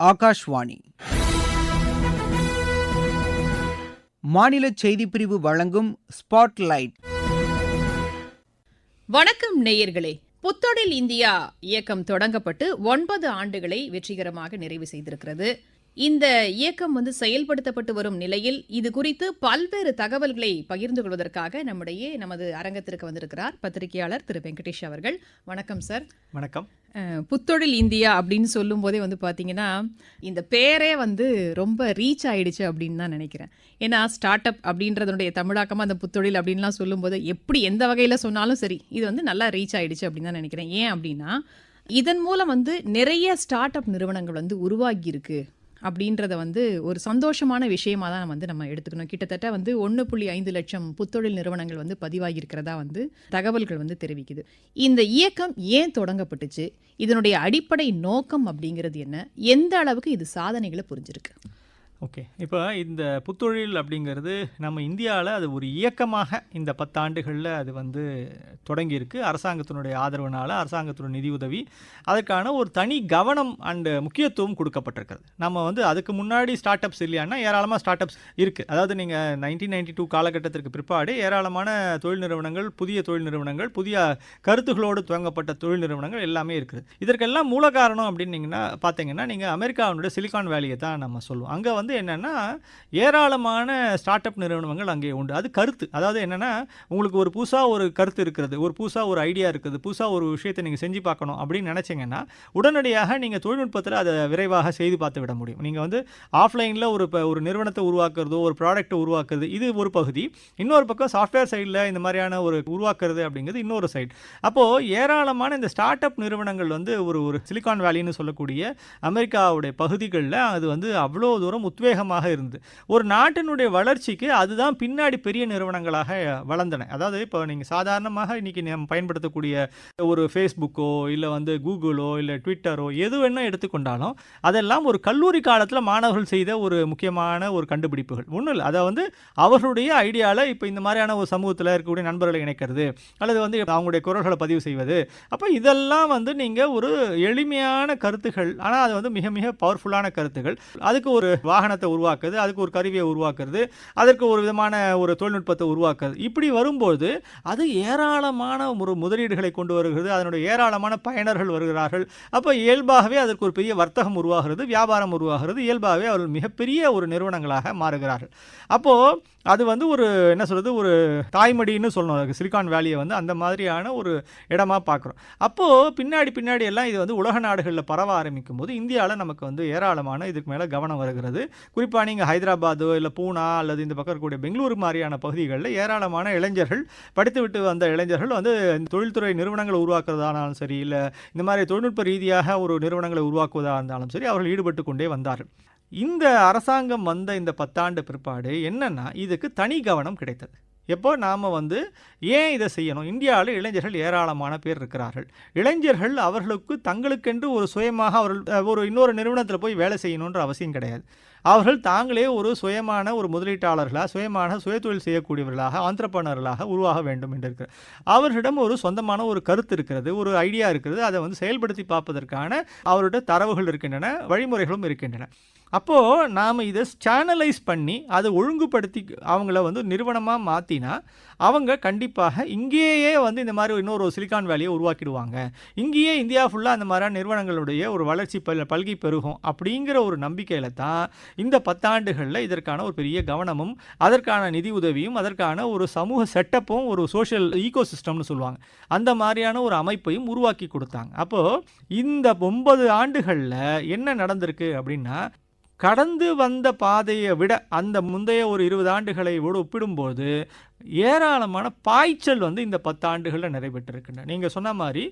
ஆகாஷ்வாணி. மாநில செய்திப்பிரிவு வழங்கும் ஸ்பாட்லைட். வணக்கம் நேயர்களே. புத்தொழில் இந்தியா இயக்கம் தொடங்கப்பட்டு ஒன்பது ஆண்டுகளை வெற்றிகரமாக நிறைவு செய்திருக்கிறது. இந்த இயக்கம் வந்து செயல்படுத்தப்பட்டு வரும் நிலையில் இது குறித்து பல்வேறு தகவல்களை பகிர்ந்து கொள்வதற்காக நம்முடைய நமது அரங்கத்திற்கு வந்திருக்கிறார் பத்திரிகையாளர் திரு வெங்கடேஷ் அவர்கள். வணக்கம் சார். வணக்கம். புத்தொழில் இந்தியா அப்படின்னு சொல்லும் போதே வந்து பார்த்தீங்கன்னா இந்த பேரே வந்து ரொம்ப ரீச் ஆயிடுச்சு அப்படின்னு தான் நினைக்கிறேன். ஏன்னா ஸ்டார்ட் அப் அப்படின்றதுடைய தமிழாக்கமாக அந்த புத்தொழில் அப்படின்லாம் சொல்லும்போது எப்படி எந்த வகையில் சொன்னாலும் சரி இது வந்து நல்லா ரீச் ஆயிடுச்சு அப்படின்னு தான் நினைக்கிறேன். ஏன் அப்படின்னா இதன் மூலம் வந்து நிறைய ஸ்டார்ட் அப் நிறுவனங்கள் வந்து உருவாகி இருக்கு அப்படின்றத வந்து ஒரு சந்தோஷமான விஷயமா தான் நம்ம வந்து நம்ம எடுத்துக்கணும். கிட்டத்தட்ட வந்து ஒன்று புள்ளி ஐந்து லட்சம் புத்தொழில் நிறுவனங்கள் வந்து பதிவாகி இருக்கிறதா வந்து தகவல்கள் வந்து தெரிவிக்குது. இந்த இயக்கம் ஏன் தொடங்கப்பட்டுச்சு? இதனுடைய அடிப்படை நோக்கம் அப்படிங்கிறது என்ன? எந்த அளவுக்கு இது சாதனைகளை புரிஞ்சிருக்கு? ஓகே. இப்போ இந்த புத்தொழில் அப்படிங்கிறது நம்ம இந்தியாவில் அது ஒரு இயக்கமாக இந்த பத்தாண்டுகளில் அது வந்து தொடங்கியிருக்கு. அரசாங்கத்தினுடைய ஆதரவுனால் அரசாங்கத்தினுடைய நிதியுதவி அதற்கான ஒரு தனி கவனம் அண்டு முக்கியத்துவம் கொடுக்கப்பட்டிருக்கிறது. நம்ம வந்து அதுக்கு முன்னாடி ஸ்டார்ட் அப்ஸ் இல்லையானா ஏராளமாக ஸ்டார்ட் அப்ஸ் இருக்குது அதாவது நீங்கள் நைன்டீன் நைன்டி டூ காலகட்டத்திற்கு பிற்பாடு ஏராளமான தொழில் நிறுவனங்கள் புதிய தொழில் நிறுவனங்கள் புதிய கருத்துகளோடு துவங்கப்பட்ட தொழில் நிறுவனங்கள் எல்லாமே இருக்குது. இதற்கெல்லாம் மூல காரணம் அப்படின்னீங்கன்னா பார்த்தீங்கன்னா நீங்கள் அமெரிக்காவினுடைய சிலிகான் வேலியை தான் நம்ம சொல்லுவோம். அங்கே வந்து என்னென்னா ஏராளமான ஸ்டார்ட் அப் நிறுவனங்கள் அங்கே உண்டு. அது கருத்து. அதாவது என்னென்னா உங்களுக்கு ஒரு புதுசாக ஒரு கருத்து இருக்கிறது ஒரு புதுசாக ஒரு ஐடியா இருக்குது புதுசாக ஒரு விஷயத்தை நீங்கள் செஞ்சு பார்க்கணும் அப்படின்னு நினச்சிங்கன்னா உடனடியாக நீங்கள் தொழில்நுட்பத்தில் அதை விரைவாக செய்து பார்த்து விட முடியும். நீங்கள் வந்து ஆஃப்லைனில் ஒரு இப்போ ஒரு நிறுவனத்தை உருவாக்குறதோ ஒரு ப்ராடக்ட்டை உருவாக்குறது இது ஒரு பகுதி. இன்னொரு பக்கம் சாஃப்ட்வேர் சைடில் இந்த மாதிரியான ஒரு உருவாக்குறது அப்படிங்கிறது இன்னொரு சைடு அப்போது ஏராளமான இந்த ஸ்டார்ட் அப் நிறுவனங்கள் வந்து ஒரு ஒரு சிலிகான் வேலின்னு சொல்லக்கூடிய அமெரிக்காவுடைய பகுதிகளில் அது வந்து அவ்வளோ தூரம் உத்வேகமாக இருந்தது ஒரு நாட்டினுடைய வளர்ச்சிக்கு அதுதான் பின்னாடி பெரிய நிறுவனங்களாக வளர்ந்தன. அதாவது இப்போ நீங்கள் சாதாரணமாக இன்றைக்கி நம்ம பயன்படுத்தக்கூடிய ஒரு ஃபேஸ்புக்கோ இல்லை வந்து கூகுளோ இல்லை ட்விட்டரோ எது வேணால் எடுத்துக்கொண்டாலும் அதெல்லாம் ஒரு கல்லூரி காலத்தில் மாணவர்கள் செய்த ஒரு முக்கியமான ஒரு கண்டுபிடிப்புகள். ஒன்றும் இல்லை. அதை வந்து அவர்களுடைய ஐடியாவில் இப்போ இந்த மாதிரியான ஒரு சமூகத்தில் இருக்கக்கூடிய நண்பர்களை இணைக்கிறது அல்லது வந்து அவங்களுடைய குரல்களை பதிவு செய்வது. அப்போ இதெல்லாம் வந்து நீங்கள் ஒரு எளிமையான கருத்துகள். ஆனால் அது வந்து மிக மிக பவர்ஃபுல்லான கருத்துகள். அதுக்கு ஒரு விஞ்ஞானத்தை உருவாக்குறது அதுக்கு ஒரு கருவியை உருவாக்குறது அதற்கு ஒரு விதமான ஒரு தொழில்நுட்பத்தை உருவாக்குறது இப்படி வரும்போது அது ஏராளமான ஒரு முதலீடுகளை கொண்டு வருகிறது அதனுடைய ஏராளமான பயனர்கள் வருகிறார்கள். அப்போ இயல்பாகவே அதற்கு ஒரு பெரிய வர்த்தகம் உருவாகிறது வியாபாரம் உருவாகிறது இயல்பாகவே அவர்கள் மிகப்பெரிய ஒரு நிறுவனங்களாக மாறுகிறார்கள். அப்போது அது வந்து ஒரு என்ன சொல்கிறது ஒரு தாய்மடின்னு சொல்லணும் சிலிகான் வேலியை வந்து அந்த மாதிரியான ஒரு இடமா பார்க்குறோம் அப்போது பின்னாடி பின்னாடி எல்லாம் இது வந்து உலக நாடுகளில் பரவ ஆரம்பிக்கும் போது இந்தியாவில் நமக்கு வந்து ஏராளமான இதுக்கு மேலே கவனம் வருகிறது. குறிப்பாக நீங்கள் ஹைதராபாதோ இல்லை பூனா அல்லது இந்த பக்கம் இருக்கக்கூடிய பெங்களூரு மாதிரியான பகுதிகளில் ஏராளமான இளைஞர்கள் படித்துவிட்டு வந்த இளைஞர்கள் வந்து இந்த தொழில்துறை நிறுவனங்களை உருவாக்குறதானாலும் சரி இல்லை இந்த மாதிரி தொழில்நுட்ப ரீதியாக ஒரு நிறுவனங்களை உருவாக்குவதாக இருந்தாலும் சரி அவர்கள் ஈடுபட்டு கொண்டே வந்தார்கள். இந்த அரசாங்கம் வந்த இந்த பத்தாண்டு பிற்பாடு என்னென்னா இதுக்கு தனி கவனம் கிடைத்தது. எப்போ? நாம் வந்து ஏன் இதை செய்யணும்? இந்தியாவில் இளைஞர்கள் ஏராளமான பேர் இருக்கிறார்கள். இளைஞர்கள் அவர்களுக்கு தங்களுக்கென்று ஒரு சுயமாக அவர்கள் ஒரு இன்னொரு நிறுவனத்தில் போய் வேலை செய்யணுன்ற அவசியம் கிடையாது. அவர்கள் தாங்களே ஒரு சுயமான ஒரு முதலீட்டாளர்களாக சுயமான சுயதொழில் செய்யக்கூடியவர்களாக ஆந்திரப்பனர்களாக உருவாக வேண்டும் என்று இருக்கிறார் அவர்களிடம் ஒரு சொந்தமான ஒரு கருத்து இருக்கிறது ஒரு ஐடியா இருக்கிறது. அதை வந்து செயல்படுத்தி பார்ப்பதற்கான அவருடைய தரவுகள் இருக்கின்றன வழிமுறைகளும் இருக்கின்றன. அப்போது நாம் இதை சேனலைஸ் பண்ணி அதை ஒழுங்குபடுத்தி அவங்கள வந்து நிறுவனமாக மாற்றினா அவங்க கண்டிப்பாக இங்கேயே வந்து இந்த மாதிரி இன்னொரு சிலிக்கான் வேலியை உருவாக்கிடுவாங்க. இங்கேயே இந்தியா ஃபுல்லாக அந்த மாதிரியான நிறுவனங்களுடைய ஒரு வளர்ச்சி பல் பல்கி பெருகும் அப்படிங்கிற ஒரு நம்பிக்கையில் தான் இந்த பத்தாண்டுகளில் இதற்கான ஒரு பெரிய கவனமும் அதற்கான நிதி உதவியும் அதற்கான ஒரு சமூக செட்டப்பும் ஒரு சோஷியல் ஈகோ சிஸ்டம்னு சொல்லுவாங்க. அந்த மாதிரியான ஒரு அமைப்பையும் உருவாக்கி கொடுத்தாங்க. அப்போது இந்த ஒன்பது ஆண்டுகளில் என்ன நடந்திருக்கு அப்படின்னா கடந்து வந்த பாதையை விட அந்த முந்தைய ஒரு இருபது ஆண்டுகளை விட ஒப்பிடும்போது ஏராளமான பாய்ச்சல் வந்து இந்த பத்து ஆண்டுகளில் நடைபெற்றிருக்கின்றன நீங்கள் சொன்ன மாதிரி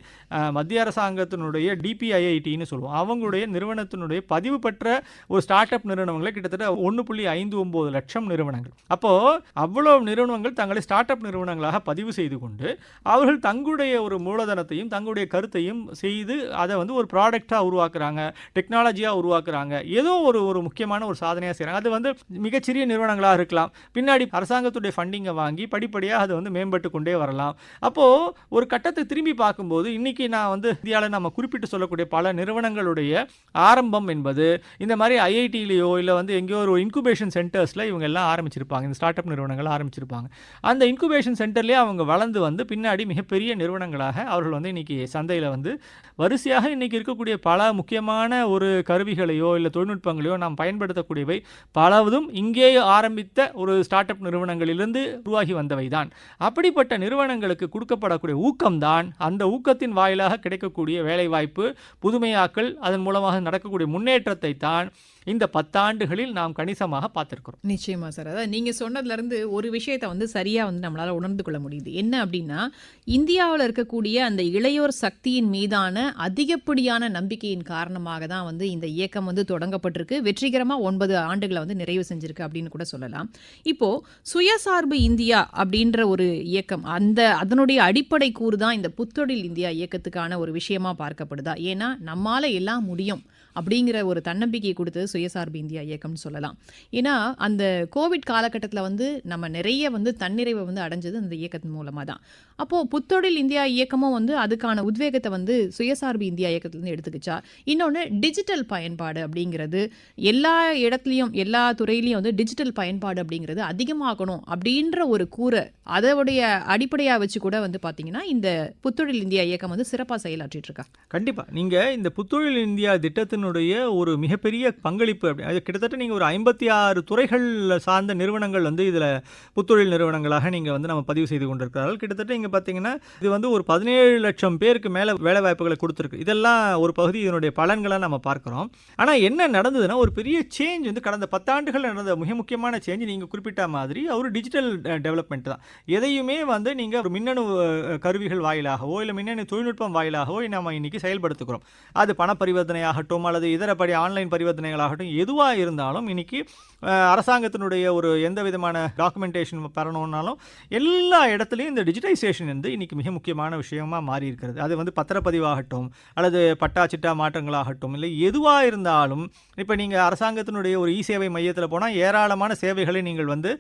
மத்திய அரசாங்கத்தினுடைய டிபிஐஐடின்னு சொல்லுவோம். அவங்களுடைய நிறுவனத்தினுடைய பதிவு பெற்ற ஒரு ஸ்டார்ட் அப் நிறுவனங்களை கிட்டத்தட்ட ஒன்று புள்ளி ஐந்து ஒம்பது லட்சம் நிறுவனங்கள். அப்போது அவ்வளோ நிறுவனங்கள் தங்களை ஸ்டார்ட் அப் நிறுவனங்களாக பதிவு செய்து கொண்டு அவர்கள் தங்களுடைய ஒரு மூலதனத்தையும் தங்களுடைய கருத்தையும் செய்து அதை வந்து ஒரு ப்ராடக்டாக உருவாக்குறாங்க டெக்னாலஜியாக உருவாக்குறாங்க. ஏதோ ஒரு ஒரு முக்கியமான ஒரு சாதனையாக செய்கிறாங்க அது வந்து மிகச்சிறிய நிறுவனங்களாக இருக்கலாம். பின்னாடி அரசாங்கத்துடைய ஃபண்டிங்கை வாங்கி வாங்கி படிப்படியாக அது வந்து மேம்பட்டு கொண்டே வரலாம். அப்போது ஒரு கட்டத்தை திரும்பி பார்க்கும்போது இன்றைக்கி நான் வந்து இந்தியாவில் நம்ம குறிப்பிட்டு சொல்லக்கூடிய பல நிறுவனங்களுடைய ஆரம்பம் என்பது இந்த மாதிரி ஐஐடியிலேயோ இல்லை வந்து எங்கேயோ ஒரு இன்குபேஷன் சென்டர்ஸில் இவங்க எல்லாம் ஆரம்பிச்சிருப்பாங்க. இந்த ஸ்டார்ட் அப் நிறுவனங்கள் ஆரம்பிச்சிருப்பாங்க. அந்த இன்குபேஷன் சென்டர்லேயே அவங்க வளர்ந்து வந்து பின்னாடி மிகப்பெரிய நிறுவனங்களாக அவர்கள் வந்து இன்றைக்கி சந்தையில் வந்து வரிசையாக இன்றைக்கி இருக்கக்கூடிய பல முக்கியமான ஒரு கருவிகளையோ இல்லை தொழில்நுட்பங்களையோ நாம் பயன்படுத்தக்கூடியவை பலவதும் இங்கே ஆரம்பித்த ஒரு ஸ்டார்ட் அப் நிறுவனங்களிலிருந்து உருவாகி வந்தவை தான் அப்படிப்பட்ட நிறுவனங்களுக்கு கொடுக்கப்படக்கூடிய ஊக்கம்தான் அந்த ஊக்கத்தின் வாயிலாக கிடைக்கக்கூடிய வேலைவாய்ப்பு புதுமையாக்கல் அதன் மூலமாக நடக்கக்கூடிய முன்னேற்றத்தை தான் இந்த பத்தாண்டுகளில் நாம் கணிசமாக பார்த்திருக்கிறோம். நிச்சயமா சார். அதாவது நீங்க சொன்னதுல இருந்து ஒரு விஷயத்தை வந்து சரியா வந்து நம்மளால உணர்ந்து கொள்ள முடியுது. என்ன அப்படின்னா இந்தியாவில் இருக்கக்கூடிய அந்த இளையோர் சக்தியின் மீதான அதிகப்படியான நம்பிக்கையின் காரணமாக தான் வந்து இந்த இயக்கம் வந்து தொடங்கப்பட்டிருக்கு. வெற்றிகரமாக ஒன்பது ஆண்டுகளை வந்து நிறைவு செஞ்சிருக்கு அப்படின்னு கூட சொல்லலாம். இப்போ சுயசார்பு இந்தியா அப்படின்ற ஒரு இயக்கம் அந்த அதனுடைய அடிப்படை கூறு தான் இந்த புத்தொழில் இந்தியா இயக்கத்துக்கான ஒரு விஷயமா பார்க்கப்படுதா? ஏன்னா நம்மால எல்லாம் முடியும். அப்படிங்கிற ஒரு தன்னம்பிக்கை கொடுத்தது சுயசார்பு இந்தியா இயக்கம்னு சொல்லலாம். ஏன்னா அந்த கோவிட் காலகட்டத்தில் வந்து நம்ம நிறைய வந்து தன்னிறைவை வந்து அடைஞ்சது அந்த இயக்கத்தின் மூலமாக தான் அப்போது புத்தொழில் இந்தியா இயக்கமும் வந்து அதுக்கான உத்வேகத்தை வந்து சுயசார்பு இந்தியா இயக்கத்துலேருந்து எடுத்துக்கிச்சா. இன்னொன்று டிஜிட்டல் பயன்பாடு அப்படிங்கிறது எல்லா இடத்துலையும் எல்லா துறையிலையும் வந்து டிஜிட்டல் பயன்பாடு அப்படிங்கிறது அதிகமாகணும் அப்படின்ற ஒரு கூரை அதோடைய அடிப்படையாக வச்சு கூட வந்து பார்த்தீங்கன்னா இந்த புத்தொழில் இந்தியா இயக்கம் வந்து சிறப்பாக செயலாற்றிட்டு இருக்கா. கண்டிப்பாக நீங்கள் இந்த புத்தொழில் இந்தியா நிறுவனத்தினுடைய ஒரு மிகப்பெரிய பங்களிப்பு அப்படி. அது கிட்டத்தட்ட நீங்கள் ஒரு ஐம்பத்தி ஆறு துறைகள் சார்ந்த நிறுவனங்கள் வந்து இதில் புத்தொழில் நிறுவனங்களாக நீங்கள் வந்து நம்ம பதிவு செய்து கொண்டிருக்கிறார்கள். கிட்டத்தட்ட இங்கே பார்த்தீங்கன்னா இது வந்து ஒரு பதினேழு லட்சம் பேருக்கு மேலே வேலை வாய்ப்புகளை கொடுத்துருக்கு. இதெல்லாம் ஒரு பகுதி இதனுடைய பலன்களை நம்ம பார்க்குறோம். ஆனால் என்ன நடந்ததுன்னா ஒரு பெரிய சேஞ்ச் வந்து கடந்த பத்தாண்டுகள் நடந்த மிக முக்கியமான சேஞ்ச் நீங்கள் குறிப்பிட்ட மாதிரி ஒரு டிஜிட்டல் டெவலப்மெண்ட் தான். எதையுமே வந்து நீங்கள் ஒரு மின்னணு கருவிகள் வாயிலாகவோ இல்லை மின்னணு தொழில்நுட்பம் வாயிலாகவோ நம்ம இன்னைக்கு செயல்படுத்துகிறோம். அது பண பரிவர்த்தனை ஆகட்டும் அல்லது இதரப்படி ஆன்லைன் பரிவர்த்தனைகளாகட்டும் எதுவாக இருந்தாலும் இன்றைக்கி அரசாங்கத்தினுடைய ஒரு எந்த விதமான டாக்குமெண்டேஷன் பெறணும்னாலும் எல்லா இடத்துலையும் இந்த டிஜிட்டைசேஷன் வந்து இன்றைக்கி மிக முக்கியமான விஷயமாக மாறி இருக்கிறது அது வந்து பத்திரப்பதிவாகட்டும் அல்லது பட்டா சிட்டா மாற்றங்களாகட்டும் இல்லை எதுவாக இருந்தாலும் இப்போ நீங்கள் அரசாங்கத்தினுடைய ஒரு இ சேவை மையத்தில் போனால் ஏராளமான சேவைகளை நீங்கள் வந்து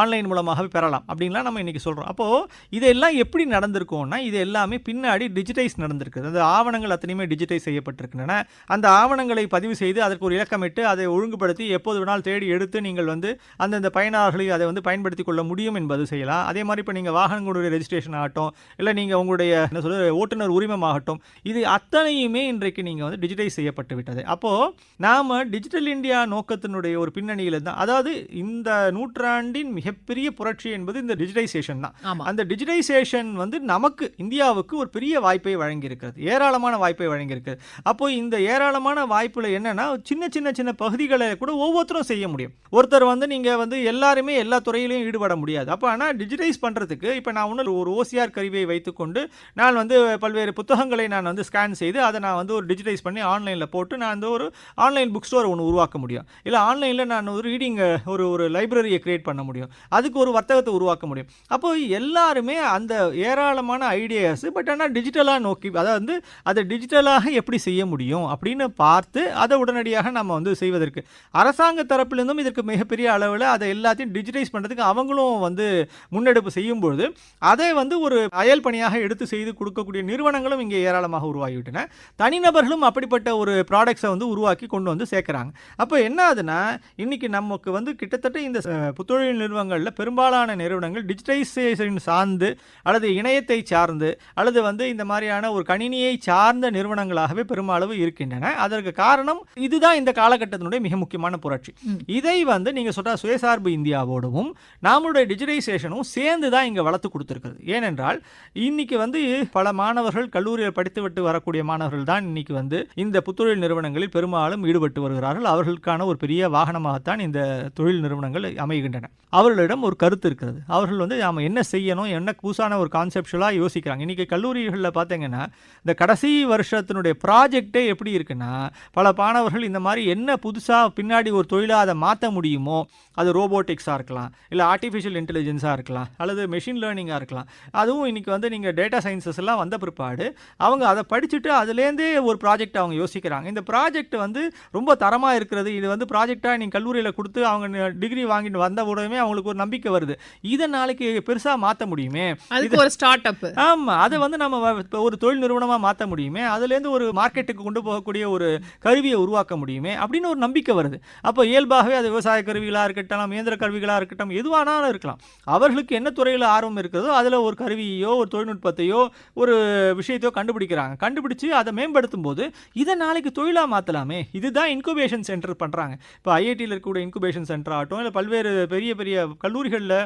ஆன்லைன் மூலமாகவே பெறலாம் அப்படின்லாம் நம்ம இன்றைக்கி சொல்கிறோம் அப்போது இதெல்லாம் எப்படி நடந்திருக்கோன்னா இது எல்லாமே பின்னாடி டிஜிட்டைஸ் நடந்திருக்குது. அந்த ஆவணங்கள் அத்தனையுமே டிஜிட்டைஸ் செய்யப்பட்டிருக்கின்றன. அந்த ஆவணங்களை பதிவு செய்து அதற்கு ஒரு இலக்கமிட்டு அதை ஒழுங்குபடுத்தி எப்போது வேணாலும் தேடி எடுத்து நீங்கள் வந்து அந்தந்த பயனாளர்களை அதை வந்து பயன்படுத்தி கொள்ள முடியும் என்பது செய்யலாம். அதே மாதிரி இப்போ நீங்கள் வாகனங்களுடைய ரெஜிஸ்ட்ரேஷன் ஆகட்டும் இல்லை நீங்கள் உங்களுடைய என்ன சொல்ல ஓட்டுநர் உரிமம் ஆகட்டும் இது அத்தனையுமே இன்றைக்கு நீங்கள் வந்து டிஜிட்டைஸ் செய்யப்பட்டு விட்டது. அப்போது நாம் டிஜிட்டல் இந்தியா நோக்கத்தினுடைய ஒரு பின்னணியில் தான் அதாவது இந்த நூற்றாண்டின் மிகப்பெரிய புரட்சி என்பது இந்த டிஜிட்டைசேஷன் தான். அந்த டிஜிட்டைசேஷன் வந்து நமக்கு இந்தியாவுக்கு ஒரு பெரிய வாய்ப்பை வழங்கியிருக்கிறது. ஏராளமான வாய்ப்பை வழங்கியிருக்கிறது அப்போ இந்த ஏராளமான வாய்ப்பில் என்னென்னா சின்ன சின்ன சின்ன பகுதிகளை கூட ஒவ்வொருத்தரும் செய்ய முடியும். ஒருத்தர் வந்து நீங்கள் வந்து எல்லாருமே எல்லா துறையிலையும் ஈடுபட முடியாது. அப்போ ஆனால் டிஜிட்டைஸ் பண்ணுறதுக்கு இப்போ நான் ஒன்று ஒரு ஓசிஆர் கருவியை வைத்துக்கொண்டு நான் வந்து பல்வேறு புத்தகங்களை நான் வந்து ஸ்கேன் செய்து அதை நான் வந்து ஒரு டிஜிட்டைஸ் பண்ணி ஆன்லைனில் போட்டு நான் வந்து ஒரு ஆன்லைன் புக் ஸ்டோர் ஒன்று உருவாக்க முடியும். இல்லை ஆன்லைனில் நான் ஒரு ரீடிங் ஒரு ஒரு லைப்ரரியை க்ரியேட் பண்ண முடியும். அதுக்கு ஒரு வர்த்தகத்தை உருவாக்க முடியும். அப்போ எல்லாருமே அந்த ஏராளமான ஐடியாஸ் பட் ஆனால் டிஜிட்டலாக நோக்கி அதாவது வந்து அதை டிஜிட்டலாக எப்படி செய்ய முடியும் அப்படின்னு பார்த்து அதை உடனடியாக நம்ம வந்து செய்வதற்கு. அரசாங்க தரப்பிலிருந்தும் இதற்கு மிகப்பெரிய அளவில் அதை எல்லாத்தையும் டிஜிட்டைஸ் பண்ணுறதுக்கு அவங்களும் வந்து முன்னெடுப்பு செய்யும்பொழுது அதை வந்து ஒரு அயல் பணியாக எடுத்து செய்து கொடுக்கக்கூடிய நிறுவனங்களும் இங்கே ஏராளமாக உருவாகிவிட்டன. தனிநபர்களும் அப்படிப்பட்ட ஒரு ப்ராடக்ட்ஸை வந்து உருவாக்கி கொண்டு வந்து சேர்க்குறாங்க. அப்போ என்ன ஆகுதுன்னா இன்றைக்கி நமக்கு வந்து கிட்டத்தட்ட இந்த புத்தொழில் நிறுவனங்களில் பெரும்பாலான நிறுவனங்கள் டிஜிட்டைசேஷன் சார்ந்து அல்லது இணையத்தை சார்ந்து அல்லது வந்து இந்த மாதிரியான ஒரு கணினியை சார்ந்த நிறுவனங்களாகவே பெருமளவு இருக்கின்றன. அதை அதற்கு காரணம் இதுதான் இந்த காலகட்டத்தினுடைய மிக முக்கியமான புரட்சி. இதை வந்து நீங்க சொல்ற சுயசார்பு இந்தியாவோடவும் நம்மளுடைய டிஜிட்டைசேஷனும் சேர்ந்து தான் இங்க வளர்த்து கொடுத்துருக்குது ஏனென்றால் இன்னைக்கு வந்து பல மாணவர்கள் கல்லூரியில் படித்துவிட்டு வரக்கூடிய மாணவர்கள் தான் இன்னைக்கு வந்து இந்த புத்தொழில் நிறுவனங்களில் பெரும்பாலும் ஈடுபட்டு வருகிறார்கள். அவர்களுக்கான ஒரு பெரிய வாகனமாகத்தான் இந்த தொழில் நிறுவனங்கள் அமைகின்றன. அவர்களிடம் ஒரு கருத்து இருக்கிறது. அவர்கள் வந்து நாம என்ன செய்யணும் என்ன புதுசான ஒரு கான்செப்டுவலாக யோசிக்கிறாங்க. இன்னைக்கு கல்லூரிகளில் பார்த்தீங்கன்னா இந்த கடைசி வருஷத்தினுடைய ப்ராஜெக்டே எப்படி இருக்குன்னா பல மாணவர்கள் இந்த மாதிரி என்ன புதுசாக பின்னாடி ஒரு தொழிலாக அதை மாற்ற முடியுமோ அது ரோபோட்டிக்ஸாக இருக்கலாம் இல்லை ஆர்டிஃபிஷியல் இன்டெலிஜென்ஸாக இருக்கலாம் அல்லது மெஷின் லேர்னிங்காக இருக்கலாம். அதுவும் இன்றைக்கி வந்து நீங்கள் டேட்டா சயின்சஸ் எல்லாம் வந்த பிற்பாடு அவங்க அதை படிச்சுட்டு அதுலேருந்தே ஒரு ப்ராஜெக்ட் அவங்க யோசிக்கிறாங்க. இந்த ப்ராஜெக்ட் வந்து ரொம்ப தரமாக இருக்கிறது. இது வந்து ப்ராஜெக்டாக நீங்கள் கல்லூரியில் கொடுத்து அவங்க டிகிரி வாங்கிட்டு வந்த உடனே அவங்களுக்கு ஒரு நம்பிக்கை வருது. இதை நாளைக்கு பெருசாக மாற்ற முடியுமே? அதுக்கு ஒரு ஸ்டார்ட் அப் ஆமாம் அதை வந்து நம்ம ஒரு தொழில் நிறுவனமாக மாற்ற முடியுமே? அதுலேருந்து ஒரு மார்க்கெட்டுக்கு கொண்டு போகக்கூடிய ஒரு கருவியை உருவாக்க முடியுமே அப்படின்னு ஒரு நம்பிக்கை வருது. அப்போ இயல்பாகவே அது விவசாய கருவிகளாக இருக்கட்டும் இயந்திர கருவிகளாக இருக்கட்டும் எதுவானாலும் இருக்கலாம். அவர்களுக்கு என்ன துறையில் ஆர்வம் இருக்கிறதோ அதில் ஒரு கருவியோ ஒரு தொழில்நுட்பத்தையோ ஒரு விஷயத்தையோ கண்டுபிடிக்கிறாங்க. கண்டுபிடிச்சு அதை மேம்படுத்தும் போது இதை நாளைக்கு தொழிலாக மாற்றலாமே இதுதான் இன்குபேஷன் சென்டர் பண்ணுறாங்க இப்போ ஐஐடியில் இருக்கக்கூடிய இன்குபேஷன் சென்டர் ஆகட்டும் இல்லை பல்வேறு பெரிய பெரிய கல்லூரிகளில்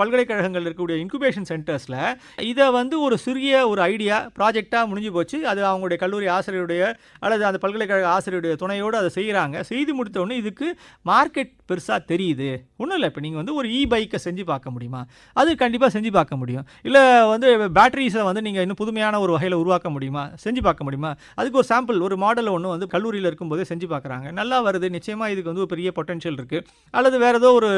பல்கலைக்கழகங்கள் இருக்கக்கூடிய இன்குபேஷன் சென்டர்ஸில் இதை வந்து ஒரு சிறிய ஒரு ஐடியா ப்ராஜெக்டாக முடிஞ்சு போச்சு. அது அவங்களுடைய கல்லூரி ஆசிரியருடைய அல்லது அந்த பல்கலைக்கழக ஆசிரியருடைய துணையோடு அதை செய்கிறாங்க. செய்து முடித்தவொடனே இதுக்கு மார்க்கெட் பெருசாக தெரியுது. ஒன்றும் இல்லை இப்போ நீங்கள் வந்து ஒரு இ பைக்கை செஞ்சு பார்க்க முடியுமா? அது கண்டிப்பாக செஞ்சு பார்க்க முடியும். இல்லை வந்து பேட்டரிஸை வந்து நீங்கள் இன்னும் புதுமையான ஒரு வகையில் உருவாக்க முடியுமா? செஞ்சு பார்க்க முடியுமா? அதுக்கு ஒரு சாம்பிள் ஒரு மாடல் ஒன்று வந்து கல்லூரியில் இருக்கும்போதே செஞ்சு பார்க்குறாங்க. நல்லா வருது. நிச்சயமாக இதுக்கு வந்து ஒரு பெரிய பொட்டன்ஷியல் இருக்குது அல்லது வேறு ஏதோ ஒரு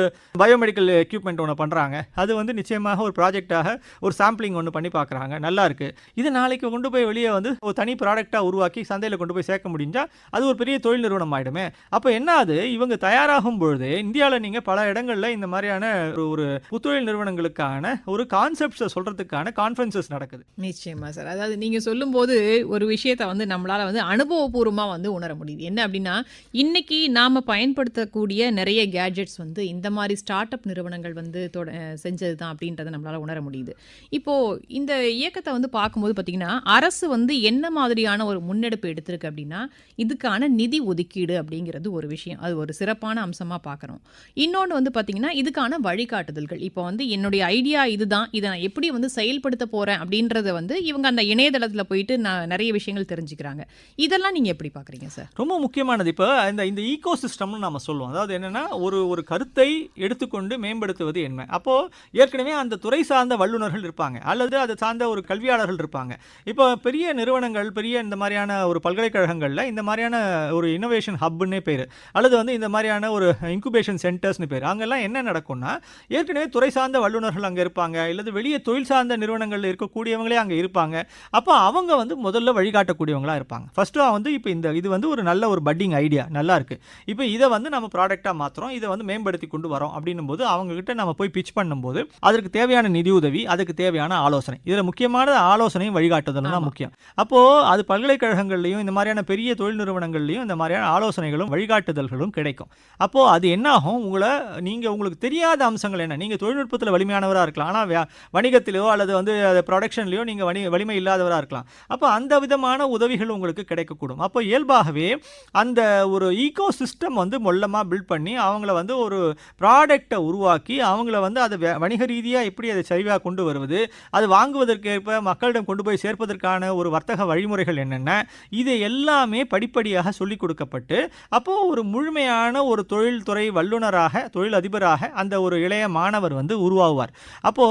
பயோமெடிக்கல் எக்யூப்மெண்ட் ஒன்று பண்ணுறாங்க அது வந்து நிச்சயமாக ஒரு ப்ராஜெக்டாக ஒரு சாம்பிளிங் ஒன்று பண்ணி பார்க்குறாங்க. நல்லா இருக்குது இது நாளைக்கு கொண்டு போய் வெளியே வந்து ஒரு தனி ப்ராடக்டாக உருவாக்கி சந்தையில் கொண்டு போய் சேர்க்க முடிஞ்சால் அது ஒரு பெரிய தொழில் நிறுவனம் ஆகிடுமே அப்போ என்ன அது? இவங்க தயாராகும் பொழுது இந்தியாவில் நீங்கள் பல இடங்களில் இந்த மாதிரியான ஒரு- ஒரு புத்தொழில் நிறுவனங்களுக்கான ஒரு கான்செப்ட்ஸை சொல்கிறதுக்கான கான்ஃபரன்சஸ் நடக்குது. நிச்சயமா சார். அதாவது நீங்கள் சொல்லும்போது ஒரு விஷயத்தை வந்து நம்மளால் வந்து அனுபவபூர்வமாக வந்து உணர முடியுது. என்ன அப்படின்னா இன்னைக்கு நாம் பயன்படுத்தக்கூடிய நிறைய கேட்ஜெட்ஸ் வந்து இந்த மாதிரி ஸ்டார்ட் அப் நிறுவனங்கள் வந்து தொட- செஞ்சது தான் அப்படின்றத நம்மளால உணர முடியுது. இப்போது இந்த இயக்கத்தை வந்து பார்க்கும்போது பார்த்தீங்கன்னா அரசு வந்து என்ன மாதிரியான ஒரு முன்னெடுப்பு எடுத்திருக்கு அப்படின்னா இதுக்கான நிதி ஒதுக்கீடு அப்படிங்கிறது ஒரு விஷயம். அது ஒரு சிறப்பான அம்சமாக பார்க்க பார்க்குறோம் இன்னொன்று வந்து பார்த்தீங்கன்னா இதுக்கான வழிகாட்டுதல்கள். இப்போ வந்து என்னுடைய ஐடியா இதுதான். இதை நான் எப்படி வந்து செயல்படுத்த போறேன் அப்படின்றத வந்து இவங்க அந்த இணையதளத்தில் போயிட்டு நான் நிறைய விஷயங்கள் தெரிஞ்சுக்கிறாங்க. இதெல்லாம் நீங்க எப்படி பார்க்குறீங்க சார்? ரொம்ப முக்கியமானது. இப்போ இந்த இந்த ஈகோ சிஸ்டம்னு நம்ம சொல்லுவோம். அதாவது என்னென்னா ஒரு ஒரு கருத்தை எடுத்துக்கொண்டு மேம்படுத்துவது என்ன? அப்போது ஏற்கனவே அந்த துறை சார்ந்த வல்லுநர்கள் இருப்பாங்க. அல்லது அதை சார்ந்த ஒரு கல்வியாளர்கள் இருப்பாங்க. இப்போ பெரிய நிறுவனங்கள் பெரிய இந்த மாதிரியான ஒரு பல்கலைக்கழகங்களில் இந்த மாதிரியான ஒரு இன்னோவேஷன் ஹப்புன்னே பேர். அல்லது வந்து இந்த மாதிரியான ஒரு இன்குபேஷன் சென்டர்ஸ்னு பேர். அங்கெல்லாம் என்ன நடக்கும்னா ஏற்கனவே துறை சார்ந்த வல்லுநர்கள் அங்கே இருப்பாங்க இல்லது வெளியே தொழில் சார்ந்த நிறுவனங்கள் இருக்கக்கூடியவங்களே அங்கே இருப்பாங்க. அப்போ அவங்க வந்து முதல்ல வழிகாட்டக்கூடியவங்களா இருப்பாங்க. ஃபர்ஸ்ட்டு வந்து இப்போ இந்த இது வந்து ஒரு நல்ல ஒரு பட்டிங் ஐடியா நல்லா இருக்கு. இப்போ இதை வந்து நம்ம ப்ராடக்டாக மாற்றுறோம் இதை வந்து மேம்படுத்தி கொண்டு வரோம் அப்படின்னும் போது அவங்க கிட்ட நம்ம போய் பிச் பண்ணும்போது அதற்கு தேவையான நிதியுதவி அதுக்கு தேவையான ஆலோசனை. இதில் முக்கியமான ஆலோசனையும் வழிகாட்டுதலும் தான். முக்கியம். அப்போ அது பல்கலைக்கழகங்கள்லையும் இந்த மாதிரியான பெரிய தொழில் நிறுவனங்கள்லையும் இந்த மாதிரியான ஆலோசனைகளும் வழிகாட்டுதல்களும் கிடைக்கும். அப்போ அது என்ன ஆகும் உங்களை நீங்கள் உங்களுக்கு தெரியாத அம்சங்கள் என்ன? நீங்கள் தொழில்நுட்பத்தில் வலிமையானவராக இருக்கலாம். ஆனால் வணிகத்திலோ அல்லது வந்து ப்ரொடக்ஷன்லையோ நீங்கள் வணி வலிமை இல்லாதவராக இருக்கலாம். அப்போ அந்த விதமான உதவிகள் உங்களுக்கு கிடைக்கக்கூடும். அப்போ இயல்பாகவே அந்த ஒரு ஈகோ சிஸ்டம் வந்து மொல்லமாக பில்ட் பண்ணி அவங்கள வந்து ஒரு ப்ராடக்டை உருவாக்கி அவங்கள வந்து அதை வ- வணிக ரீதியாக எப்படி அதை சரிவாக கொண்டு வருவது அது வாங்குவதற்கேற்ப மக்களிடம் கொண்டு போய் சேர்ப்பதற்கான ஒரு வர்த்தக வழிமுறைகள் என்னென்ன இது எல்லாமே படிப்படியாக சொல்லிக் கொடுக்கப்பட்டு அப்போது ஒரு முழுமையான ஒரு தொழில் வல்லுனராக தொழில் அதிபராக அந்த ஒரு இளைய மாணவர் வந்து உருவாகுவார். அப்போ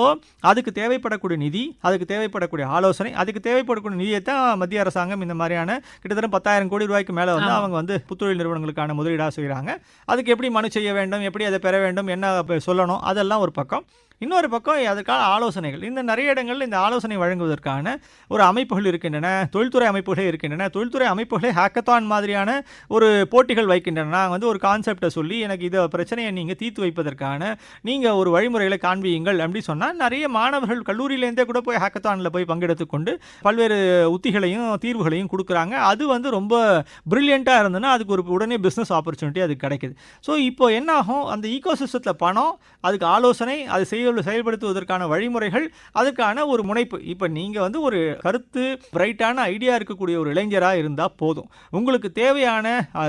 அதுக்கு தேவைப்படக்கூடிய நிதி அதுக்கு தேவைப்படக்கூடிய ஆலோசனை அதுக்கு தேவைப்படக்கூடிய நிதியை தான் மத்திய அரசாங்கம் இந்த மாதிரியான கிட்டத்தட்ட பத்தாயிரம் கோடி ரூபாய்க்கு மேலே வந்து. அவங்க வந்து புத்தொழில் நிறுவனங்களுக்கான முதலீடாக செய்கிறாங்க அதுக்கு எப்படி மனு செய்ய வேண்டும் எப்படி அதை பெற வேண்டும் என்ன சொல்லணும் அதெல்லாம் ஒரு பக்கம். இன்னொரு பக்கம் அதற்கான ஆலோசனைகள். இந்த நிறைய இடங்களில் இந்த ஆலோசனை வழங்குவதற்கான ஒரு அமைப்புகள் இருக்கின்றன தொழில்துறை அமைப்புகளே இருக்கின்றன. தொழில்துறை அமைப்புகளே ஹேக்கத்தான் மாதிரியான ஒரு போட்டிகள் வைக்கின்றன. நான் வந்து ஒரு கான்செப்டை சொல்லி எனக்கு இதை பிரச்சனையை நீங்கள் தீர்த்து வைப்பதற்கான நீங்கள் ஒரு வழிமுறைகளை காண்பியுங்கள் அப்படி சொன்னால் நிறைய மாணவர்கள் கல்லூரியிலேருந்தே கூட போய் ஹேக்கத்தானில் போய் பங்கெடுத்துக்கொண்டு பல்வேறு உத்திகளையும் தீர்வுகளையும் கொடுக்குறாங்க. அது வந்து ரொம்ப பிரில்லியண்ட்டாக இருந்ததுன்னா அதுக்கு ஒரு உடனே பிஸ்னஸ் ஆப்பர்ச்சுனிட்டி அது கிடைக்குது. ஸோ இப்போ என்ன ஆகும் அந்த ஈகோ சிஸ்டத்தில் பணம் அதுக்கு ஆலோசனை அது செய்ய செயல்படுத்துவதற்கான வழிமுறைகள் அதுக்கான ஒரு முனைப்பு. இப்போ நீங்கள் வந்து ஒரு கருத்து பிரைட்டான ஐடியா இருக்கக்கூடிய ஒரு இளைஞராக இருந்தால் போதும். உங்களுக்கு தேவையான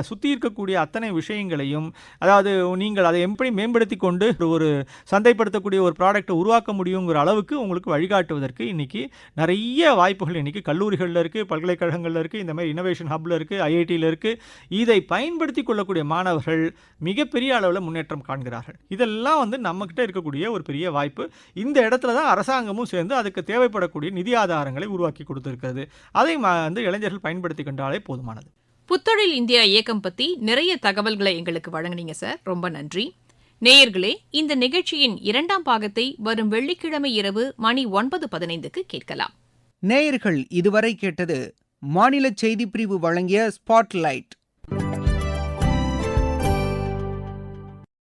சுற்றி இருக்கக்கூடிய அத்தனை விஷயங்களையும் அதாவது நீங்கள் அதை எப்படி மேம்படுத்தி கொண்டு ஒரு சந்தைப்படுத்தக்கூடிய ஒரு ப்ராடக்ட்டை உருவாக்க முடியுங்கிற அளவுக்கு உங்களுக்கு வழிகாட்டுவதற்கு இன்னைக்கு நிறைய வாய்ப்புகள் இன்னைக்கு கல்லூரிகளில் இருக்குது பல்கலைக்கழகங்களில் இருக்குது இந்த மாதிரி இனோவேஷன் ஹப்பில் இருக்குது ஐஐடியில் இருக்குது இதை பயன்படுத்தி கொள்ளக்கூடிய மாணவர்கள் மிகப்பெரிய அளவில் முன்னேற்றம் காண்கிறார்கள். இதெல்லாம் வந்து நம்மக்கிட்ட இருக்கக்கூடிய ஒரு பெரிய வாய்ப்பு இந்த இடத்துல தான் அரசாங்கமும் சேர்ந்து அதுக்கு தேவைப்படக்கூடிய நிதி ஆதாரங்களை உருவாக்கி கொடுத்துருக்கிறது. அதை ம- வந்து இளைஞர்கள் பயன்படுத்தி கொண்டாலே போதுமானது. புத்தொழில் இந்தியா இயக்கம் பத்தி நிறைய தகவல்களை எங்களுக்கு வழங்குனீங்க சார். ரொம்ப நன்றி. நேயர்களே இந்த நிகழ்ச்சியின் இரண்டாம் பாகத்தை வரும் வெள்ளிக்கிழமை இரவு மணி ஒன்பது பதினைந்துக்கு கேட்கலாம். நேயர்கள் இதுவரை கேட்டது மாநில செய்திப்பிரிவு வழங்கிய ஸ்பாட்லைட்.